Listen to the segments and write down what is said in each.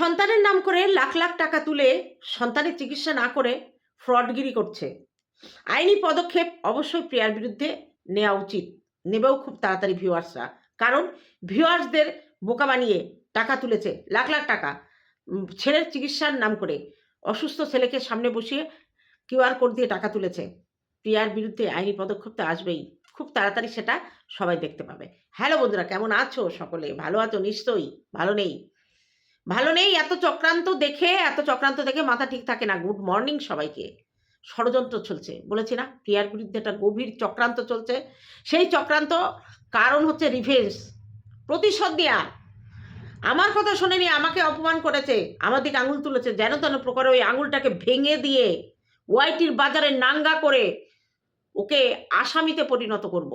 সন্তানের নাম করে লাখ লাখ টাকা তুলে সন্তানের চিকিৎসা না করে ফ্রডগিরি করছে। আইনি পদক্ষেপ অবশ্যই প্রিয়ার বিরুদ্ধে নেওয়া উচিত। নেবেও খুব তাড়াতাড়ি ভিউয়ার্সরা। কারণ ভিউয়ার্সদের বোকা বানিয়ে টাকা তুলেছে, লাখ লাখ টাকা। ছেলের চিকিৎসার নাম করে অসুস্থ ছেলেকে সামনে বসিয়ে কিউআর কোড দিয়ে টাকা তুলেছে। প্রিয়ার বিরুদ্ধে আইনি পদক্ষেপ তো আসবেই। খুব তাড়াতাড়ি সেটা সবাই দেখতে পাবে। হ্যালো বন্ধুরা, কেমন আছো সকলে? ভালো আছো নিশ্চয়ই? ভালো নেই? ভালো নেই, এত চক্রান্ত দেখে, এত চক্রান্ত দেখে মাথা ঠিক থাকে না। গুড মর্নিং সবাইকে। ষড়যন্ত্র চলছে, বলেছি না? প্রিয়ার বিরুদ্ধে একটা গভীর চক্রান্ত চলছে। সেই চক্রান্ত কারণ হচ্ছে রিভেন্স প্রতিশোধ দেয়া আমার কথা শোনেনি, আমাকে অপমান করেছে, আমার দিকে আঙুল তুলেছে, যেন তেন প্রকারে ওই আঙুলটাকে ভেঙে দিয়ে ওয়াইটির বাজারে নাঙ্গা করে ওকে আসামিতে পরিণত করব।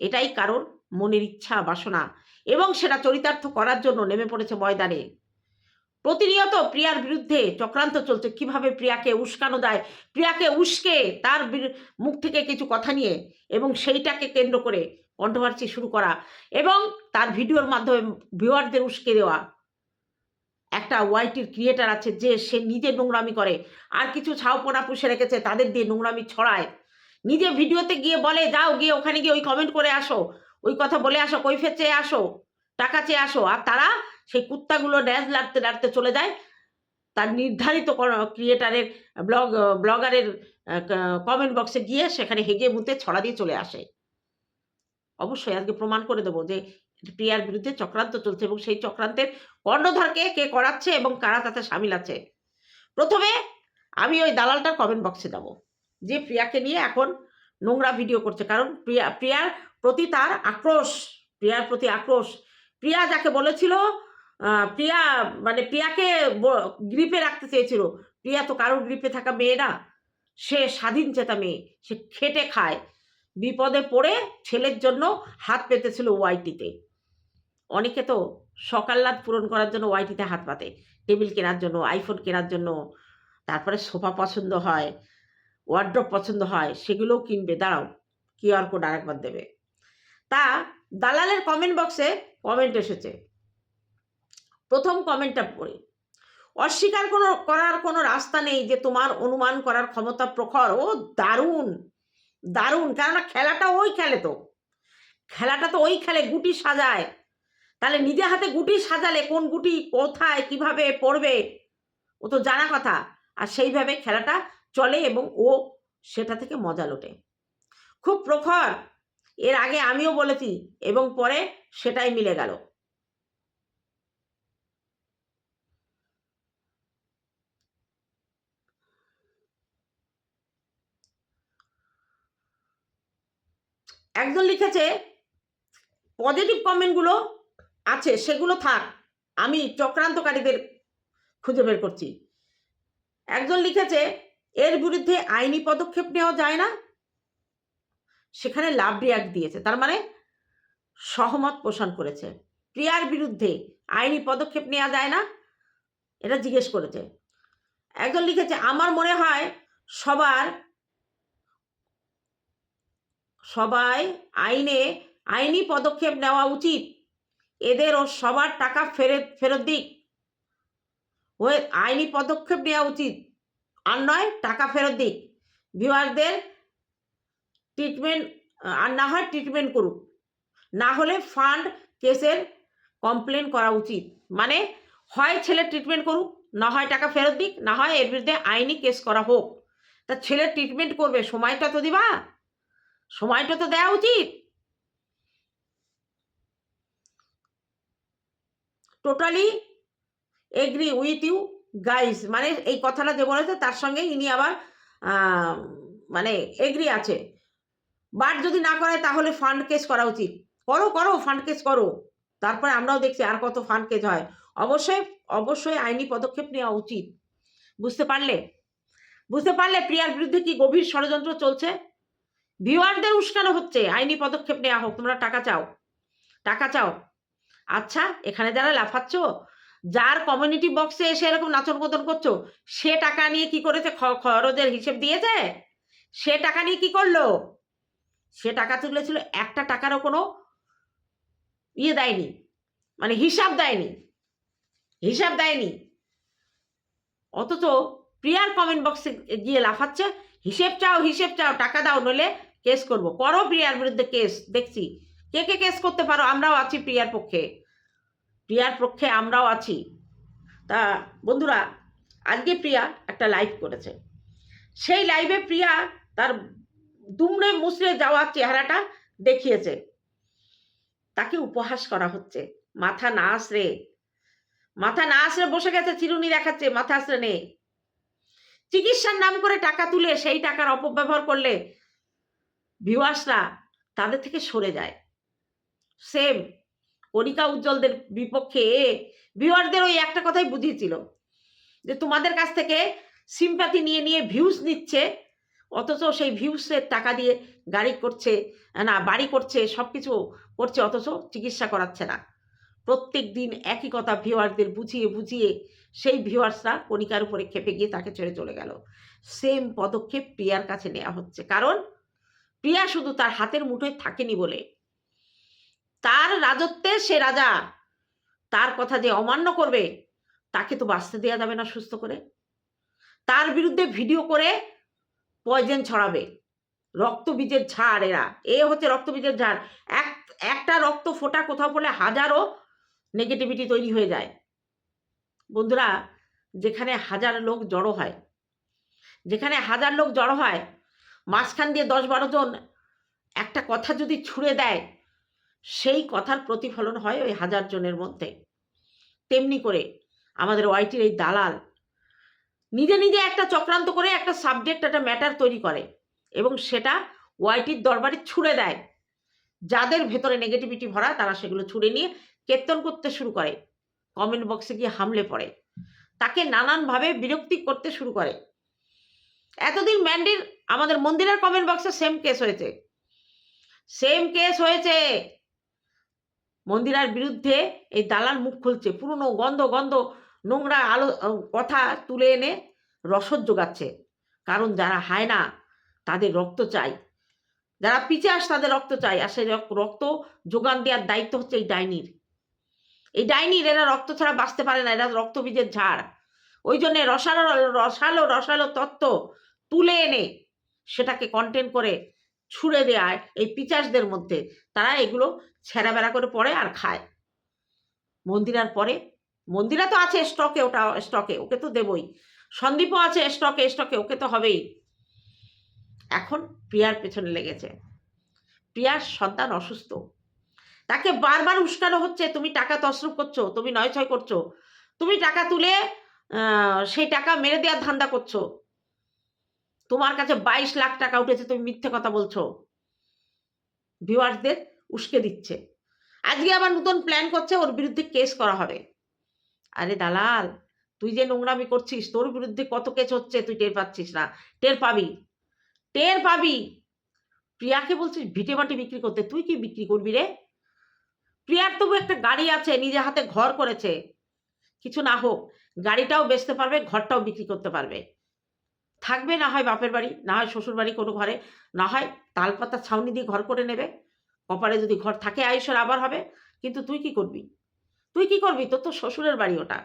এটাই কারণ মনের ইচ্ছা, বাসনা। এবং সেটা চরিতার্থ করার জন্য নেমে পড়েছে ময়দানে। প্রতিনিয়ত প্রিয়ার বিরুদ্ধে চক্রান্ত চলছে। কীভাবে প্রিয়াকে উস্কানো যায় প্রিয়াকে উস্কে তার মুখ থেকে কিছু কথা নিয়ে এবং সেইটাকে কেন্দ্র করে কন্ট্রোভার্সি শুরু করা এবং তার ভিডিওর মাধ্যমে ভিউয়ারদের উস্কে দেওয়া। একটা ওয়াইটির ক্রিয়েটার আছে যে সে নিজে নোংরামি করে। আর কিছু ছাউপনা পুষে রেখেছে, তাদের দিয়ে নোংরামি ছড়ায়। নিজে ভিডিওতে গিয়ে বলে, যাও গিয়ে ওখানে গিয়ে ওই কমেন্ট করে আসো। ওই কথা বলে আসো, কৈফের চেয়ে আসো, টাকা চেয়ে আসো। আর তারা সেই কুত্তাগুলো ড্যান্স লাড়তে লাড়তে চলে যায়। তার নির্ধারিত ক্রিয়েটারের ব্লগ ব্লগারের কমেন্ট বক্সে গিয়ে সেখানে হেগে মুতে ছড়া দিয়ে চলে আসে। অবশ্যই আজকে প্রমাণ করে দেবো যে প্রিয়ার বিরুদ্ধে চক্রান্ত চলছে এবং সেই চক্রান্তের কর্ণধারকে কে করাচ্ছে এবং কারা তাতে সামিল আছে। প্রথমে আমি ওই দালালটার কমেন্ট বক্সে যাব, যে প্রিয়াকে নিয়ে এখন নোংরা ভিডিও করছে। কারণ প্রিয়া, প্রিয়ার প্রতি তার আক্রোশ, প্রিয়ার প্রতি আক্রোশ। প্রিয়া যাকে বলেছিল প্রিয়া মানে প্রিয়াকে গ্রিপে রাখতে চেয়েছিল। প্রিয়া তো কারোর গ্রিপে থাকা মেয়ে না। সে স্বাধীন চেতা মেয়ে। সে খেটে খায়। বিপদে পড়ে ছেলের জন্য হাত পেতেছিল ওয়াইটিতে। অনেকে তো সকাল্লাদ পূরণ করার জন্য ওয়াইটিতে হাত পাতে টেবিল কেনার জন্য, আইফোন কেনার জন্য। তারপরে সোফা পছন্দ হয় ওয়ার্ড্রপ পছন্দ হয়, সেগুলোও কিনবে। দাঁড়াও কিউআর কোড আরেকবার দেবে। তা দালালের কমেন্ট বক্সে কমেন্ট এসেছে। প্রথম কমেন্টটা পড়ি। অস্বীকার কোনো, করার কোনো রাস্তা নেই যে তোমার অনুমান করার ক্ষমতা প্রখর। ও দারুণ দারুণ। কেননা খেলাটা ওই খেলে তো। খেলাটা তো ওই খেলে, গুটি সাজায়। তাহলে নিজে হাতে গুটি সাজালে কোন গুটি কোথায়, কীভাবে পড়বে? ও তো জানা কথা। আর সেইভাবে খেলাটা চলে এবং ও সেটা থেকে মজা লোটে। খুব প্রখর। এর আগে আমিও বলেছি এবং পরে সেটাই মিলে গেল। একজন লিখেছে পজিটিভ কমেন্টগুলো আছে, সেগুলো থাক, আমি চক্রান্তকারীদের খুঁজে বের করছি। একজন লিখেছে, এর বিরুদ্ধে আইনি পদক্ষেপ নেওয়া যায় না সেখানে লাভ রিয়াক্ট দিয়েছে। তার মানে সহমত পোষণ করেছে। প্রিয়ার বিরুদ্ধে আইনি পদক্ষেপ নেওয়া যায় না। এটা জিজ্ঞেস করেছে। একজন লিখেছে, আমার মনে হয় সবার, সবাই আইনে আইনি পদক্ষেপ নেওয়া উচিত। এদেরও সবার টাকা ফেরত ফেরত দিক। আইনি পদক্ষেপ নেওয়া উচিত। আর নয়, টাকা ফেরত দিক। ভিউয়ারদের ট্রিটমেন্ট আর না হয় ট্রিটমেন্ট করুক। না হলে ফান্ড কেসের কমপ্লেন করা উচিত। মানে হয় ছেলে ট্রিটমেন্ট করুক, না হয় টাকা ফেরত দিক, না হয় এর বিরুদ্ধে আইনি কেস করা হোক। তা ছেলে ট্রিটমেন্ট করবে, সময়টা তো দিবা। সময়টা তো দেওয়া উচিত। Totally agree with you guys মানে এই কথাটা বলেছে, তার সঙ্গে ইনি আবার মানে এগ্রি আছে। বাট যদি না করে তাহলে ফান্ড কেস করা উচিত। করো করো ফান্ড কেস করো। তারপরে আমরাও দেখছি আর কত ফান্ড কেস হয়। অবশ্যই অবশ্যই আইনি পদক্ষেপ নেওয়া উচিত। বুঝতে পারলে? বুঝতে পারলে প্রিয়ার বিরুদ্ধে কি গভীর ষড়যন্ত্র চলছে? ভিউয়ারদের উস্কানো হচ্ছে। আইনি পদক্ষেপ নেওয়া হোক, তোমরা টাকা চাও। টাকা চাও। আচ্ছা এখানে যারা লাফাচ্ছ, যার কমিউনিটি বক্সে এসে এরকম নাচন কোদন করছ, সে টাকা নিয়ে কি করেছে? খরচের হিসেব দিয়েছে? সে টাকা নিয়ে কি করল? সে টাকা তুলেছিল একটা টাকারও কোনো ইয়ে দেয়নি মানে হিসাব দেয়নি হিসাব দেয়নি। অথচ প্রিয়ার কমেন্ট বক্সে গিয়ে লাফাচ্ছে, হিসেব চাও হিসেব চাও, টাকা দাও, নইলে কেস করব। করো প্রিয়ার বিরুদ্ধে কেস, দেখছি। কে কে কেস করতে পারো? আমরাও আছি প্রিয়ার পক্ষে। প্রিয়ার পক্ষে আমরাও আছি। তা বন্ধুরা, আজকে প্রিয়া একটা লাইভ করেছে। সেই লাইভে প্রিয়া তার দুমড়ে মুসড়ে যাওয়ার চেহারাটা দেখিয়েছে। তাকে উপহাস করা হচ্ছে। মাথা না আসরে মাথা না আসরে বসে গেছে, চিরুনি দেখাচ্ছে, মাথা আসরে নেই। চিকিৎসার নাম করে টাকা তুলে সেই টাকার অপব্যবহার করলে ভিউয়ার্সরা তাদের থেকে সরে যায়। সেম কণিকা উজ্জ্বলদের বিপক্ষে ভিউয়ারদের ওই একটা কথাই বুঝিয়েছিল যে, তোমাদের কাছ থেকে সিম্পাথি নিয়ে নিয়ে ভিউজ নিচ্ছে অথচ সেই ভিউসের টাকা দিয়ে গাড়ি করছে, না, বাড়ি করছে সব কিছু করছে, অথচ চিকিৎসা করাচ্ছে না। প্রত্যেক দিন একই কথা ভিউয়ারদের বুঝিয়ে বুঝিয়ে সেই ভিউয়ার্সরা কণিকার উপরে খেপে গিয়ে তাকে ছেড়ে চলে গেল। সেম পদক্ষেপ প্রিয়ার কাছে নেওয়া হচ্ছে। কারণ প্রিয়া শুধু তার হাতের মুঠোয় থাকেনি বলে। তার রাজত্বে সে রাজা। তার কথা যে অমান্য করবে, তাকে তো বাঁচতে দেওয়া যাবে না সুস্থ করে। তার বিরুদ্ধে ভিডিও করে পয়জেন ছড়াবে। রক্তবীজের ঝাড় এরা। এ হচ্ছে রক্তবীজের ঝাড়। এক, একটা রক্ত ফোটা কোথাও পড়লে হাজারো নেগেটিভিটি তৈরি হয়ে যায়। বন্ধুরা, যেখানে হাজার লোক জড়ো হয়, যেখানে হাজার লোক জড়ো হয়, মাঝখান দিয়ে দশ বারো জন একটা কথা যদি ছুঁড়ে দেয়, সেই কথার প্রতিফলন হয় ওই হাজার জনের মধ্যে। তেমনি করে আমাদের ওয়াইটির এই দালাল নিজে নিজে একটা চক্রান্ত করে একটা সাবজেক্ট একটা ম্যাটার তৈরি করে এবং সেটা ওয়াইটির দরবারে ছুঁড়ে দেয়। যাদের ভেতরে নেগেটিভিটি ভরা, তারা সেগুলো ছুঁড়ে নিয়ে কীর্তন করতে শুরু করে। কমেন্ট বক্সে গিয়ে হামলে পড়ে। তাকে নানানভাবে বিরক্তি করতে শুরু করে। এতদিন ম্যান্ডির আমাদের মন্দিরের কমেন্ট বক্সে সেম কেস হয়েছে। সেম কেস হয়েছে। মন্দিরার বিরুদ্ধে এই দালাল মুখ খুলছে, পুরনো গন্ধ গন্ধ নোংরা আলো কথা তুলে এনে রসদ যোগাচ্ছে কারণ যারা হায় না, তাদের রক্ত চাই। যারা পিচাস তাদের রক্ত চাই। আর সেই রক্ত যোগান দেওয়ার দায়িত্ব হচ্ছে এই ডাইনির। এই ডাইনির, এরা রক্ত ছাড়া বাঁচতে পারে না। এরা রক্তবীজের ঝাড়। ওই জন্যে রসালো রসালো রসালো তত্ত্ব তুলে এনে সেটাকে কন্টেন্ট করে ছুঁড়ে দেয় এই পিচাসদের মধ্যে। তারা এগুলো ছেঁড়া বেড়া করে পড়ে আর খায়। মন্দিরার পরে মন্দিরা তো আছে স্টকে ওটা স্টকে ওকে তো দেবই। সন্দীপও আছে স্টকে স্টকে ওকে তো হবেই। এখন প্রিয়ার পেছনে লেগেছে। প্রিয়ার সন্তান অসুস্থ। তাকে বারবার উস্কানো হচ্ছে, তুমি টাকা তসরুপ করছ, তুমি নয় ছয় করছ। তুমি টাকা তুলে সেই টাকা মেরে দেওয়ার ধান্দা করছ। তোমার কাছে বাইশ লাখ টাকা উঠেছে, তুমি মিথ্যে কথা বলছো। ভিউয়ার্সদের উস্কে দিচ্ছে। আজকে আবার নতুন প্ল্যান করছে, ওর বিরুদ্ধে কেস করা হবে। আরে দালাল, তুই যে নোংরামি করছিস, তোর বিরুদ্ধে কত কেস হচ্ছে তুই টের পাচ্ছিস না। টের পাবি। টের পাবি। প্রিয়াকে বলছিস ভিটে মাটি বিক্রি করতে, তুই কি বিক্রি করবি রে? প্রিয়ার তবু একটা গাড়ি আছে, নিজে হাতে ঘর করেছে। কিছু না হোক, গাড়িটাও বেচতে পারবে, ঘরটাও বিক্রি করতে পারবে। থাকবে না হয় বাপের বাড়ি, না হয় শ্বশুর বাড়ি কোনো ঘরে, না হয় তালপাতা ছাউনি দিয়ে ঘর করে নেবে। কপালে যদি ঘর থাকে আয়ুষের আবার হবে, কিন্তু তুই কি করবি? তুই কি করবি? তোর তো শ্বশুরের বাড়ি ওটা।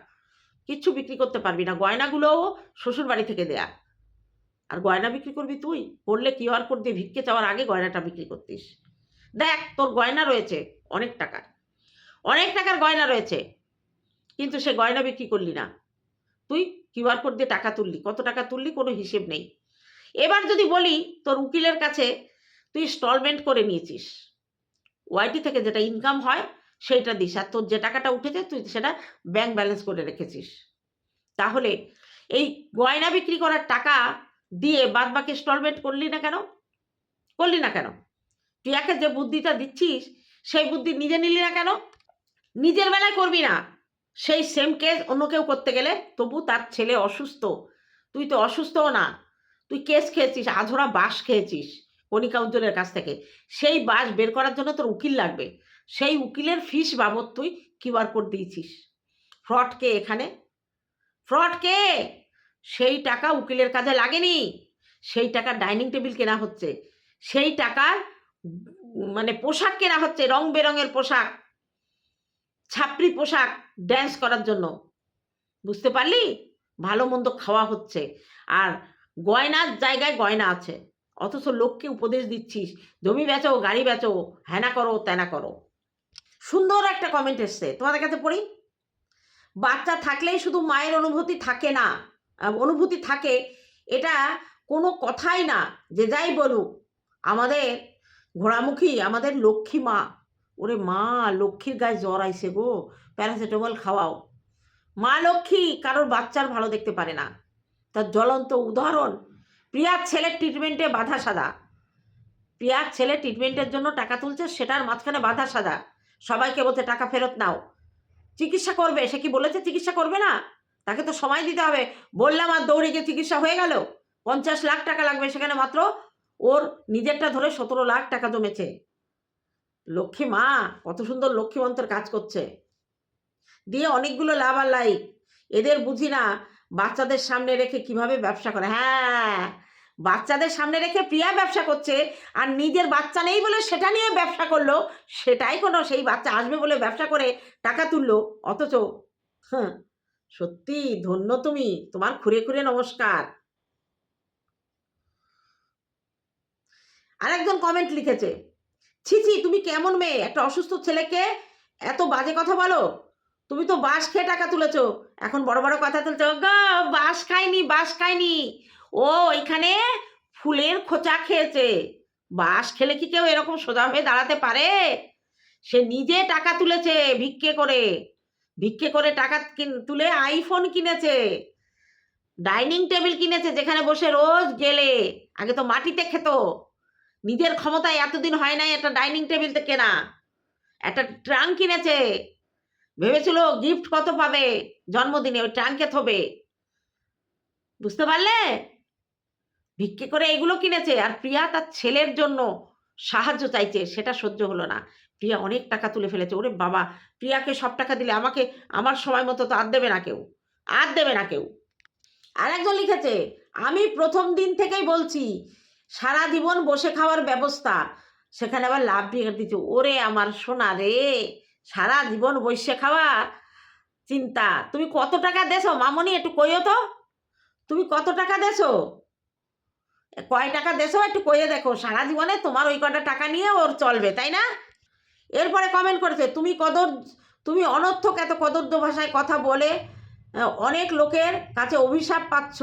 কিচ্ছু বিক্রি করতে পারবি না। গয়নাগুলোও শ্বশুর বাড়ি থেকে দেয়া। আর গয়না বিক্রি করবি তুই? করলে কিউআর কোড দিয়ে ভিক্ষে চাওয়ার আগে গয়নাটা বিক্রি করতিস। দেখ, তোর গয়না রয়েছে অনেক টাকার। অনেক টাকার গয়না রয়েছে, কিন্তু সে গয়না বিক্রি করলি না। তুই কিউআর কোড দিয়ে টাকা তুললি। কত টাকা তুললি কোনো হিসেব নেই। এবার যদি বলি, তোর উকিলের কাছে তুই ইনস্টলমেন্ট করে নিয়েছিস। ওয়াইটি থেকে যেটা ইনকাম হয় সেইটা দিস। আর তোর যে টাকাটা উঠেছে, তুই সেটা ব্যাংক ব্যালেন্স করে রেখেছিস। তাহলে এই গয়না বিক্রি করার টাকা দিয়ে বাদ বাকি ইনস্টলমেন্ট করলি না কেন? করলি না কেন? তুই একে যে বুদ্ধিটা দিচ্ছিস, সেই বুদ্ধি নিজে নিলি না কেন? নিজের বেলায় করবি না। সেই সেম কেস অন্য কেউ করতে গেলে তবু তার ছেলে অসুস্থ। তুই তো অসুস্থও না। তুই কেস খেয়েছিস, আধরা বাস খেয়েছিস, কণিকা উজ্জ্বলের কাছ থেকে। সেই বাস বের করার জন্য তোর উকিল লাগবে। সেই উকিলের ফিস বাবদ তুই কিউআর কোড দিয়েছিস। ফ্রড কে এখানে? ফ্রড কে? সেই টাকা উকিলের কাজে লাগেনি। সেই টাকা ডাইনিং টেবিল কেনা হচ্ছে। সেই টাকার মানে পোশাক কেনা হচ্ছে, রং বেরঙের পোশাক, ছাপড়ি পোশাক ড্যান্স করার জন্য। বুঝতে পারলি? ভালো মন্দ খাওয়া হচ্ছে। আর গয়নার জায়গায় গয়না আছে। অথচ লোককে উপদেশ দিচ্ছিস। জমি বেচো, গাড়ি বেচো হ্যানা করো ত্যানা করো। সুন্দর একটা কমেন্ট এসছে। তোমাদের কাছে পড়ি? বাচ্চা থাকলেই শুধু মায়ের অনুভূতি থাকে না। অনুভূতি থাকে, এটা কোনো কথাই না। যে যাই বলুক, আমাদের ঘোড়ামুখী, আমাদের লক্ষ্মী মা। ওরে মা, লক্ষ্মীর গায়ে জ্বর আইসে গো। প্যারাসিটামল খাওয়াও। মা লক্ষ্মী কারোর বাচ্চার ভালো দেখতে পারে না। তার জ্বলন্ত উদাহরণ, প্রিয়ার ছেলের ট্রিটমেন্টে বাধা সাদা প্রিয়ার ছেলে ট্রিটমেন্টের জন্য টাকা তুলছে, সেটার মাঝখানে বাধা সাদা সবাইকে বলছে, টাকা ফেরত নাও। চিকিৎসা করবে? সে কি বলেছে চিকিৎসা করবে না? তাকে তো সময় দিতে হবে। বললাম, আর দৌড়ে গিয়ে চিকিৎসা হয়ে গেল? পঞ্চাশ লাখ টাকা লাগবে সেখানে মাত্র। ওর নিজেরটা ধরে সতেরো লাখ টাকা জমেছে। লক্ষ্মী মা, কত সুন্দর লক্ষ্মীমন্ত্রের কাজ করছে। দিয়ে অনেকগুলো লাভ আর লাইক এদের বুঝি না বাচ্চাদের সামনে রেখে কীভাবে ব্যবসা করে? হ্যাঁ বাচ্চাদের সামনে রেখে প্রিয়া ব্যবসা করছে আর নিজের বাচ্চা নেই বলে সেটা নিয়ে ব্যবসা করল, সেটাই কোনো সেই বাচ্চা আসবে বলে ব্যবসা করে টাকা তুললো, অথচ হ্যাঁ সত্যি ধন্য তুমি, তোমার খুঁড়ে খুঁড়ে নমস্কার। আরেকজন কমেন্ট লিখেছে, ছি ছি, তুমি কেমন মেয়ে? একটা অসুস্থ ছেলেকে এত বাজে কথা বলো? তুমি তো বাঁশ খেয়ে টাকা তুলেছো, এখন বড় বড় কথা তুলছো, গো, বাঁশ খাইনি বাঁশ খাইনি। ও ওইখানে ফুলের খোঁচা খেয়েছে। বাঁশ খেলে কি কেউ এরকম সোজা হয়ে দাঁড়াতে পারে? সে নিজে টাকা তুলেছে ভিক্ষে করে। ভিক্ষে করে টাকা তুলে আইফোন কিনেছে। ডাইনিং টেবিল কিনেছে যেখানে বসে রোজ গেলে। আগে তো মাটিতে খেত। নিজের ক্ষমতায় এতদিন হয় নাই একটা ডাইনিং টেবিলতে কেনা। একটা ট্রাঙ্ক কিনেছে। ভেবেছিল গিফট কত পাবে? জন্মদিনে ওই ট্রাঙ্কে থবে। বুঝতে পারলে? ভিক্ষে করে এগুলো কিনেছে আর প্রিয়া তার ছেলের জন্য সাহায্য চাইছে, সেটা সহ্য হলো না। প্রিয়া অনেক টাকা তুলে ফেলেছে, ওরে বাবা, প্রিয়াকে সব টাকা দিলে আমাকে আমার সময় মতো তো আর দেবে না কেউ, আর দেবে না কেউ। আর একজন লিখেছে, আমি প্রথম দিন থেকেই বলছি, সারা জীবন বসে খাওয়ার ব্যবস্থা। সেখানে আবার লাভ দিয়ে দিচ্ছে, ওরে আমার সোনা রে, সারা জীবন বসে খাওয়া চিন্তা, তুমি কত টাকা দেছো? মামনি, একটু কইও তো। তুমি কত টাকা দেছো? কয় টাকা দেছো একটু কইয়ে দেখো। সারা জীবনে তোমার ওই কটা টাকা নিয়ে ওর চলবে, তাই না? এরপরে কমেন্ট করেছে, তুমি কদর, তুমি অনর্থক এত কদর্য ভাষায় কথা বলে অনেক লোকের কাছে অভিশাপ পাচ্ছ,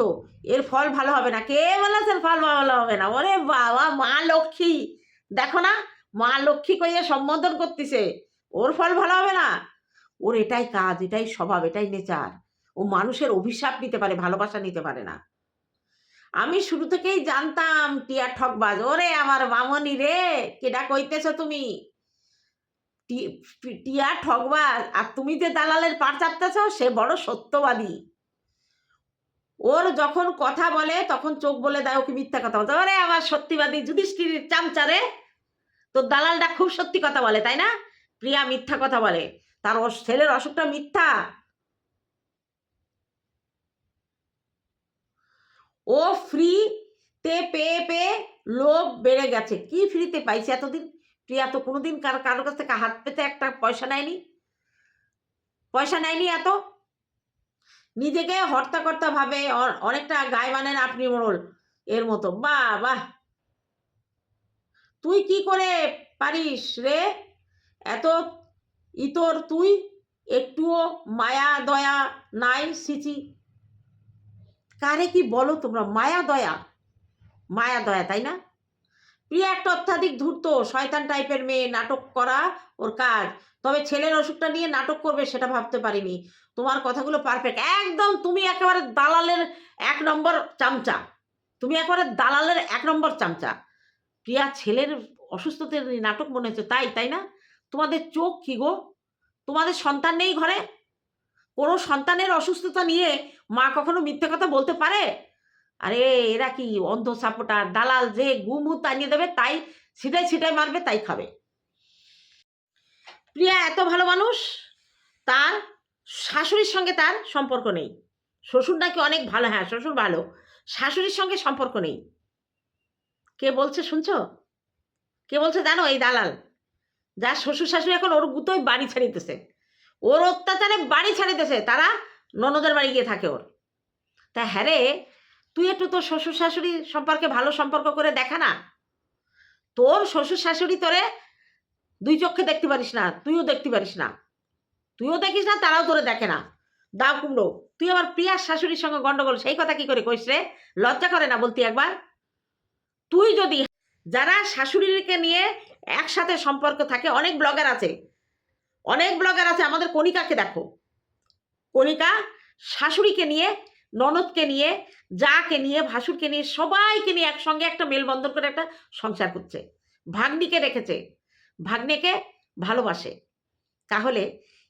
এর ফল ভালো হবে না। কে বলেছে ফল ভালো হবে না? ওরে বাবা, মা লক্ষ্মী। দেখো না, মা লক্ষ্মী কইয়ে সম্বোধন করতেছে, ওর ফল ভালো হবে না? ওর এটাই কাজ, এটাই স্বভাব, এটাই নেচার। ও মানুষের অভিশাপ নিতে পারে, ভালোবাসা নিতে পারে না। আমি শুরু থেকেই জানতাম, টিয়া ঠকবাজ। ওরে আমার মামনি রে, কেডা কইতেছ তুমি? টিয়া ঠকবাজ, আর তুমি যে দালালের পার চাপতেছ, সে বড় সত্যবাদী। ওর যখন কথা বলে, তখন চোখ বলে দেয়, ওকে মিথ্যা কথা বলতে। ওরে আমার সত্যিবাদী যুধিষ্ঠির চামচারে, তোর দালালটা খুব সত্যি কথা বলে, তাই না? প্রিয়া মিথ্যা কথা বলে। তার ছেলের অসুখটা মিথ্যা। ও ফ্রিতে পেয়ে পেয়ে লোভ বেড়ে গেছে। কি ফ্রিতে পাইছে এতদিন? প্রিয়া তো কোনোদিন কারও কারোর কাছ থেকে হাত পেতে একটা পয়সা নেয়নি। পয়সা নেয়নি এত? নিজেকে হর্তাকর্তা ভাবে অনেকটা গায়ে বানেন আপনি মোড়ল এর মতো। বাহ বাহ। তুই কি করে পারিস রে? এত ইতর তুই? একটুও মায়া দয়া নাই, সিচি। কারে কি বলো তোমরা? মায়া, দয়া। মায়া, দয়া, তাই না? প্রিয়া একটা অত্যাধিক ধূর্ত, শয়তান টাইপের মেয়ে, নাটক করা ওর কাজ। তবে ছেলের অসুখটা নিয়ে নাটক করবে সেটা ভাবতে পারিনি। তোমার কথাগুলো পারফেক্ট একদম তুমি একেবারে দালালের এক নম্বর চামচা। তুমি একেবারে দালালের এক নম্বর চামচা। প্রিয়া ছেলের অসুস্থতার নাটক মনে হচ্ছে। তাই তাই না? তোমাদের চোখ কি গো? তোমাদের সন্তান নেই ঘরে? কোনো সন্তানের অসুস্থতা নিয়ে মা কখনো মিথ্যে কথা বলতে পারে? আরে, এরা কি অন্ধ সাপোটার? দালাল যে গুমু টানিয়ে দেবে, তাই ছিটাই ছিটাই মারবে, তাই খাবে। প্রিয়া এত ভালো মানুষ, তার শাশুড়ির সঙ্গে তার সম্পর্ক নেই। শ্বশুর নাকি অনেক ভালো? হ্যাঁ শ্বশুর ভালো। শাশুড়ির সঙ্গে সম্পর্ক নেই। কে বলছে শুনছো? কে বলছে জানো এই দালাল? যার শ্বশুর শাশুড়ি এখন ওর গুতোই বাড়ি ছাড়িতেছে ওর অত্যাচারে বাড়ি ছাড়িতেছে, তারা ননদের বাড়ি গিয়ে থাকে ওর। তা হ্যাঁ রে, তুই একটু তোর শ্বশুর শাশুড়ি সম্পর্কে ভালো সম্পর্ক করে দেখা না। তোর শ্বশুর শাশুড়ি তোরে দুই চোখে দেখতে পারিস না, তুইও দেখতে পারিস না। তুইও দেখিস না, তারাও তোরে দেখে না। দাও কুমড়ো, তুই আবার প্রিয়ার শাশুড়ির সঙ্গে গন্ডগোল, সেই কথা কি করে কইস রে? লজ্জা করে না বলতি একবার? তুই যদি যারা শাশুড়িকে নিয়ে একসাথে সম্পর্ক থাকে, অনেক ব্লগার আছে অনেক ব্লগার আছে, আমাদের কণিকাকে দেখো। কণিকা শাশুড়িকে নিয়ে, ননদকে নিয়ে, যাকে নিয়ে, ভাসুরকে নিয়ে, সবাইকে নিয়ে একসঙ্গে একটা মেলবন্ধন করে একটা সংসার করছে। ভাগ্নিকে রেখেছে ভাগ্নেকে ভালোবাসে। তাহলে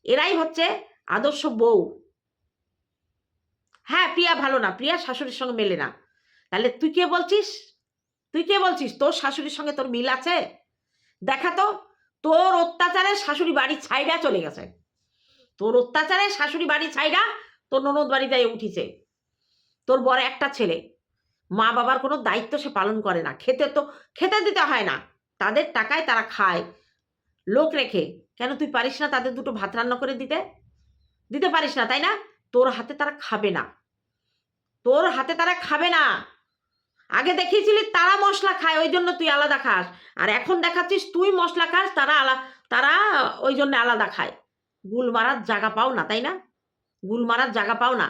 এরাই হচ্ছে আদর্শ বউ। হ্যাঁ প্রিয়া ভালো না, প্রিয়া শাশুড়ির সঙ্গে মেলে না। তাহলে তুই কে বলছিস? তুই কে বলছিস? তোর শাশুড়ির সঙ্গে তোর মিল আছে? দেখা তো। তোর অত্যাচারে শাশুড়ি বাড়ি ছাইরা চলে গেছে। তোর অত্যাচারে শাশুড়ি বাড়ি ছাইরা তোর ননদ বাড়ি বাড়িতে উঠিছে। তোর বড় একটা ছেলে। মা বাবার কোনো দায়িত্ব সে পালন করে না। খেতে তো খেতে দিতে হয় না। তাদের টাকায় তারা খায়। লোক রেখে। কেন তুই পারিস না তাদের দুটো ভাত রান্না করে দিতে? দিতে পারিস না, তাই না? তোর হাতে তারা খাবে না। তোর হাতে তারা খাবে না। আগে দেখিয়েছিলি তারা মশলা খায়, ওই জন্য তুই আলাদা খাস। আর এখন দেখাচ্ছিস তুই মশলা খাস, তারা আলা, তারা ওই জন্য আলাদা খায়। গুল মারার জায়গা পাও না, তাই না? গুল মারার জায়গা পাও না।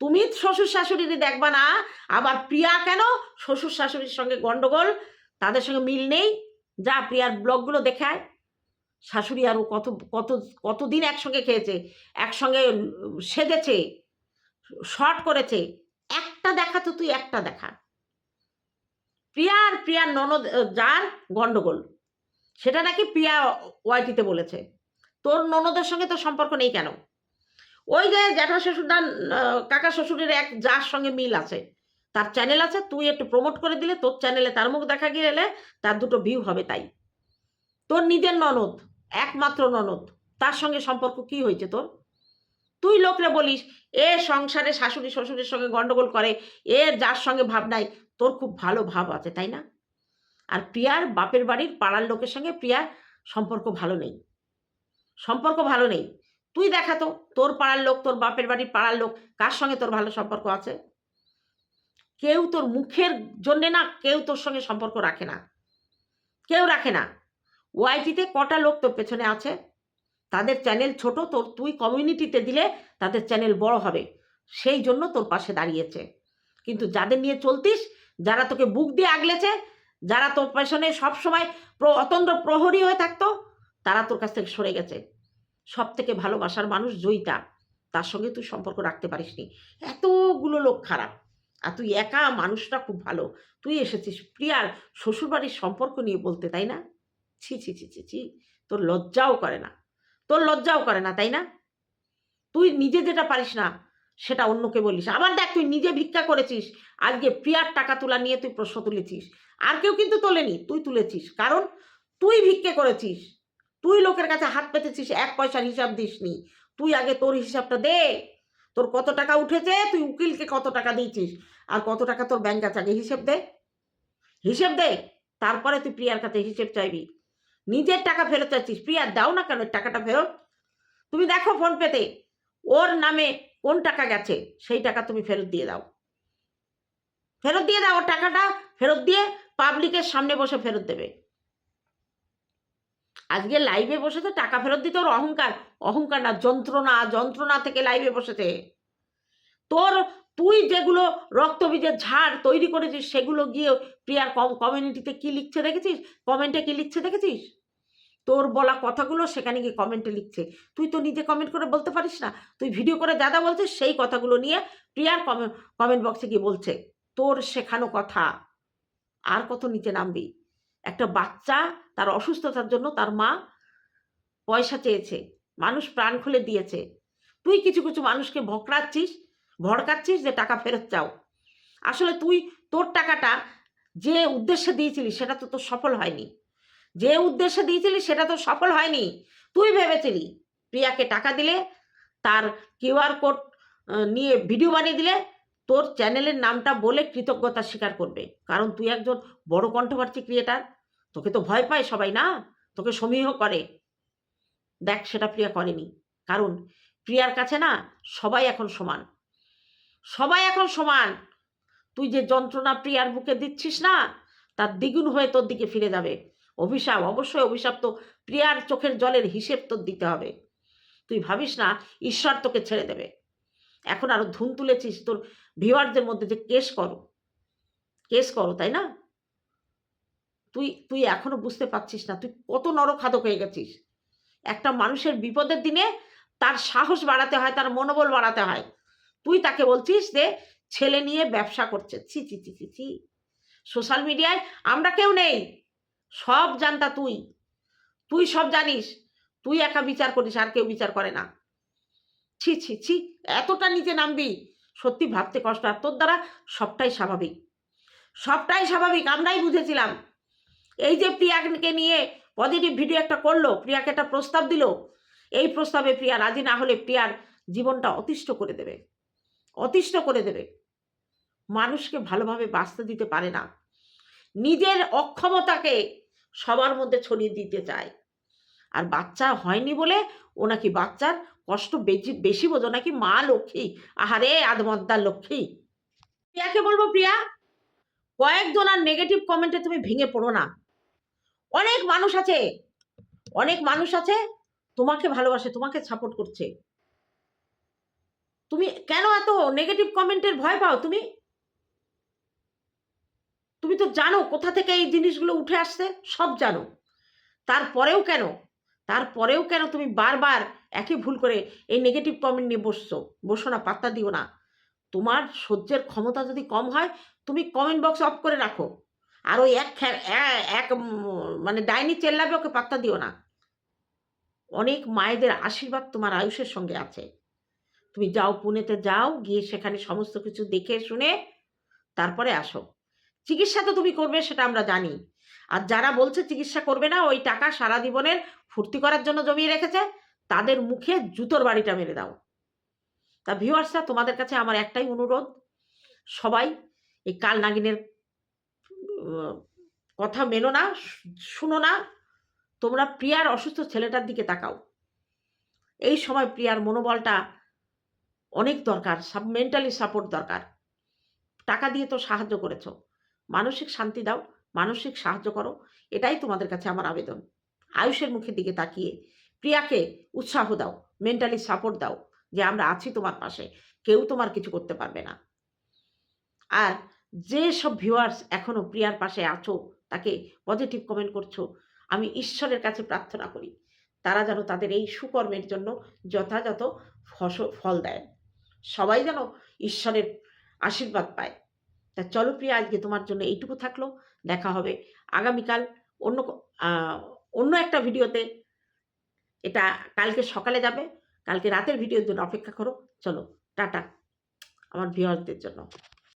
তুমি শ্বশুর শাশুড়িরই দেখবা না, আবার প্রিয়া কেন শ্বশুর শাশুড়ির সঙ্গে গন্ডগোল? তাদের সঙ্গে মিল নেই। যা প্রিয়ার ব্লগগুলো দেখায় শাশুড়ি আর ও কত কত, কতদিন একসঙ্গে খেয়েছে, একসঙ্গে সেজেছে শর্ট করেছে। একটা দেখা তো তুই একটা দেখা। প্রিয়া আর প্রিয়ার ননদ যার গন্ডগোল, সেটা নাকি প্রিয়া ওয়াইটিতে বলেছে। তোর ননদের সঙ্গে তোর সম্পর্ক নেই কেন? ওই যে জ্যাঠা শ্বশুরদার কাকা শ্বশুরের এক যার সঙ্গে মিল আছে, তার চ্যানেল আছে, তুই একটু প্রমোট করে দিলে তোর চ্যানেলে তার মুখ দেখা গেলে তার দুটো ভিউ হবে তাই। তোর নিজের ননদ, একমাত্র ননদ, তার সঙ্গে সম্পর্ক কি হয়েছে তোর? তুই লোকরে বলিস, এ সংসারে শাশুড়ি শ্বশুরের সঙ্গে গন্ডগোল করে, এ যার সঙ্গে ভাব নাই তোর খুব ভালো ভাব আছে, তাই না? আর প্রিয়ার বাপের বাড়ির পাড়ার লোকের সঙ্গে প্রিয়ার সম্পর্ক ভালো নেই। সম্পর্ক ভালো নেই। তুই দেখা তো, তোর পাড়ার লোক, তোর বাপের বাড়ির পাড়ার লোক, কার সঙ্গে তোর ভালো সম্পর্ক আছে? কেউ তোর মুখের জন্যে না, কেউ তোর সঙ্গে সম্পর্ক রাখে না। কেউ রাখে না। ওয়াইটিতে কটা লোক তোর পেছনে আছে? তাদের চ্যানেল ছোট, তোর, তুই কমিউনিটিতে দিলে তাদের চ্যানেল বড় হবে। সেই জন্য তোর পাশে দাঁড়িয়েছে। কিন্তু যাদের নিয়ে চলতিস যারা তোকে বুক দিয়ে আগলেছে, যারা তোর পেছনে সবসময় প্র- অতন্দ্র প্রহরী হয়ে থাকতো, তারা তোর কাছ থেকে সরে গেছে। সব থেকে ভালোবাসার মানুষ জয়িতা। তার সঙ্গে তুই সম্পর্ক রাখতে পারিসনি। এতগুলো লোক খারাপ। আর তুই একা মানুষটা খুব ভালো। তুই এসেছিস প্রিয়ার শ্বশুরবাড়ির সম্পর্ক নিয়ে বলতে, তাই না? ছি ছি ছি ছি ছি। তোর লজ্জাও করে না। তোর লজ্জাও করে না, তাই না? তুই নিজে যেটা পারিস না সেটা অন্যকে বলিস। আবার দেখ তুই নিজে ভিক্ষা করেছিস, আজকে প্রিয়ার টাকা তোলা নিয়ে তুই প্রশ্ন তুলেছিস। আর কেউ কিন্তু তোলেনি, তুই তুলেছিস। কারণ তুই ভিক্ষে করেছিস। তুই লোকের কাছে হাত পেতেছিস, এক পয়সার হিসাব দিসনি। তুই আগে তোর হিসাবটা দে। তোর কত টাকা উঠেছে, তুই উকিলকে কত টাকা দিয়েছিস। আর কত টাকা তোর ব্যাংক আছে, আগে হিসেব দে। হিসেব দে। তারপরে তুই প্রিয়ার কাছে হিসেব চাইবি। নিজের টাকা ফেরত চাইছিস। প্রিয়া, দাও না কেন টাকাটা ফেরত। তুমি দেখো ফোন পেতে ওর নামে কোন টাকা গেছে, সেই টাকা তুমি ফেরত দিয়ে দাও। ফেরত দিয়ে দাও, টাকাটা ফেরত দিয়ে পাবলিকের সামনে বসে ফেরত দেবে। আজকে লাইভে বসেছে টাকা ফেরত দিতে ওর অহংকার। অহংকার না, যন্ত্রণা যন্ত্রণা থেকে লাইভে বসেছে। তোর, তুই যেগুলো রক্তবীজের ঝাড় তৈরি করেছিস, সেগুলো গিয়ে প্রিয়ার কম কমিউনিটিতে কি লিখছে দেখেছিস? কমেন্টে কি লিখছে দেখেছিস? তোর বলা কথাগুলো সেখানে গিয়ে কমেন্টে লিখছে। তুই তো নিজে কমেন্ট করে বলতে পারিস না। তুই ভিডিও করে দাদা বলছিস সেই কথাগুলো নিয়ে প্রিয়ার কমেন্ট বক্সে গিয়ে বলছে, তোর শেখানো কথা, আর কত নিচে নামবি? একটা বাচ্চা তার অসুস্থতার জন্য তার মা পয়সা চেয়েছে, মানুষ প্রাণ খুলে দিয়েছে। তুই কিছু কিছু মানুষকে ভকড়াচ্ছিস, ভড়কাচ্ছিস যে টাকা ফেরত চাও। আসলে তুই তোর টাকাটা যে উদ্দেশ্যে দিয়েছিলি সেটা তো তোর সফল হয়নি। যে উদ্দেশ্যে দিয়েছিলি সেটা তো সফল হয়নি। তুই ভেবেছিলি, প্রিয়াকে টাকা দিলে, তার কিউআর কোড নিয়ে ভিডিও বানিয়ে দিলে, তোর চ্যানেলের নামটা বলে কৃতজ্ঞতা স্বীকার করবে। কারণ তুই একজন বড় কণ্ঠবার্তি ক্রিয়েটার, তোকে তো ভয় পায় সবাই না? তোকে সমীহ করে। দেখ, সেটা প্রিয়া করেনি। কারণ প্রিয়ার কাছে না সবাই এখন সমান। সবাই এখন সমান। তুই যে যন্ত্রণা প্রিয়ার বুকে দিচ্ছিস না, তার দ্বিগুণ হয়ে তোর দিকে ফিরে যাবে। অভিশাপ, অবশ্যই অভিশাপ তো প্রিয়ার চোখের জলের হিসেব তোর দিতে হবে। তুই ভাবিস না, ঈশ্বর তোকে ছেড়ে দেবে। এখন আরও ধুন তুলেছিস, তোর ভিওয়ারদের মধ্যে যে কেস করো। কেস করো, তাই না? তুই তুই এখনও বুঝতে পারছিস না, তুই কত নরখাদক হয়ে গেছিস। একটা মানুষের বিপদের দিনে তার সাহস বাড়াতে হয়, তার মনোবল বাড়াতে হয়। তুই তাকে বলছিস যে, ছেলে নিয়ে ব্যবসা করছে। ছি ছি ছি ছি ছি। সোশ্যাল মিডিয়ায় আমরা কেউ নেই। সব জানতা তুই। তুই সব জানিস। তুই একা বিচার করিস, আর কেউ বিচার করে না। ছি ছি ছি, এতটা নিচে নামবি, সত্যি ভাবতে কষ্ট। আর তোর দ্বারা সবটাই স্বাভাবিক। সবটাই স্বাভাবিক, আমরাই বুঝেছিলাম। এই যে প্রিয়াকে নিয়ে পজিটিভ ভিডিও একটা করল, প্রিয়াকে একটা প্রস্তাব দিল, এই প্রস্তাবে প্রিয়া রাজি না হলে প্রিয়ার জীবনটা অতিষ্ঠ করে দেবে। অতিষ্ঠ করে দেবে। মানুষকে ভালোভাবে বাঁচতে দিতে পারে না। নিজের অক্ষমতাকে সবার মধ্যে ছড়িয়ে দিতে চায়। আর বাচ্চা হয়নি বলে ও নাকি বাচ্চার কষ্ট বেশি বেশি বোঝো নাকি মা লক্ষ্মী। আহারে, আদমদ্দার লক্ষ্মী। প্রিয়াকে বলব, প্রিয়া, কয়েকজন আর নেগেটিভ কমেন্টে তুমি ভেঙে পড়ো না। অনেক মানুষ আছে, অনেক মানুষ আছে তোমাকে ভালোবাসে, তোমাকে সাপোর্ট করছে। তুমি কেন এত নেগেটিভ কমেন্টের ভয় পাও? তুমি তুমি তো জানো কোথা থেকে এই জিনিসগুলো উঠে আসছে, সব জানো। তারপরেও কেন? তারপরেও কেন তুমি বারবার একই ভুল করে এই নেগেটিভ কমেন্ট নিয়ে বসছো? বসো না, পাত্তা দিও না। তোমার সহ্যের ক্ষমতা যদি কম হয়, তুমি কমেন্ট বক্স অফ করে রাখো। আর ওই এক এক মানে ডাইনি চেল্লাবে ওকে পাত্তা দিও না। অনেক মায়েদের আশীর্বাদ তোমার আয়ুষের সঙ্গে আছে। তুমি যাও পুনেতে যাও, গিয়ে সেখানে সমস্ত কিছু দেখে শুনে তারপরে আসো। চিকিৎসা তো তুমি করবে, সেটা আমরা জানি। আর যারা বলছে চিকিৎসা করবে না, ওই টাকা সারা জীবনের ফুর্তি করার জন্য জমিয়ে রেখেছে, তাদের মুখে জুতোর বাড়িটা মেরে দাও। তা ভিউয়ার্সরা তোমাদের কাছে আমার একটাই অনুরোধ, সবাই এই কাল নাগিনের কথা মেনো না শুনো না, তোমরা প্রিয়ার অসুস্থ ছেলেটার দিকে তাকাও। এই সময় প্রিয়ার মনোবলটা অনেক দরকার সাব মেন্টালি সাপোর্ট দরকার। টাকা দিয়ে তো সাহায্য করেছ। মানসিক শান্তি দাও, মানসিক সাহায্য করো, এটাই তোমাদের কাছে আমার আবেদন। আয়ুষের মুখের দিকে তাকিয়ে প্রিয়াকে উৎসাহ দাও মেন্টালি সাপোর্ট দাও যে আমরা আছি তোমার পাশে, কেউ তোমার কিছু করতে পারবে না। আর যে সব ভিউয়ার্স এখনও প্রিয়ার পাশে আছো, তাকে পজিটিভ কমেন্ট করছ, আমি ঈশ্বরের কাছে প্রার্থনা করি, তারা যেন তাদের এই সুকর্মের জন্য যথাযথ ফসল ফল দেয়। সবাই যেন ঈশ্বরের আশীর্বাদ পায়। তা চলো প্রিয়া, আজকে তোমার জন্য এইটুকু থাকল। দেখা হবে আগামীকাল অন্য অন্য একটা ভিডিওতে। এটা কালকে সকালে যাবে। কালকে রাতের ভিডিওর জন্য অপেক্ষা করো। চলো, টাটা, আমার ভিউয়ারদের জন্য।